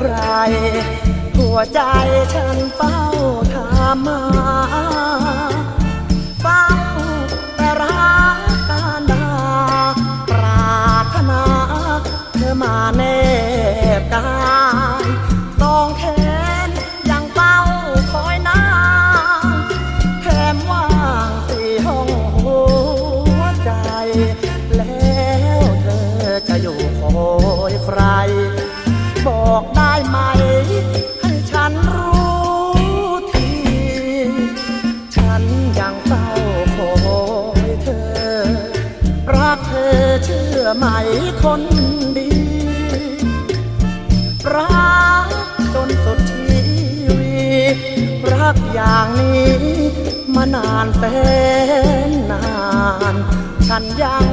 ใคร หัวใจฉันเฝ้าถามมา บอกได้ไหม ให้ฉันรู้ที ฉันยังเฝ้าคอยเธอ รักเธอเชื่อไหมคนดี รักจนสุดชีวิตรักอย่างนี้มานานแสนนาน ฉันยัง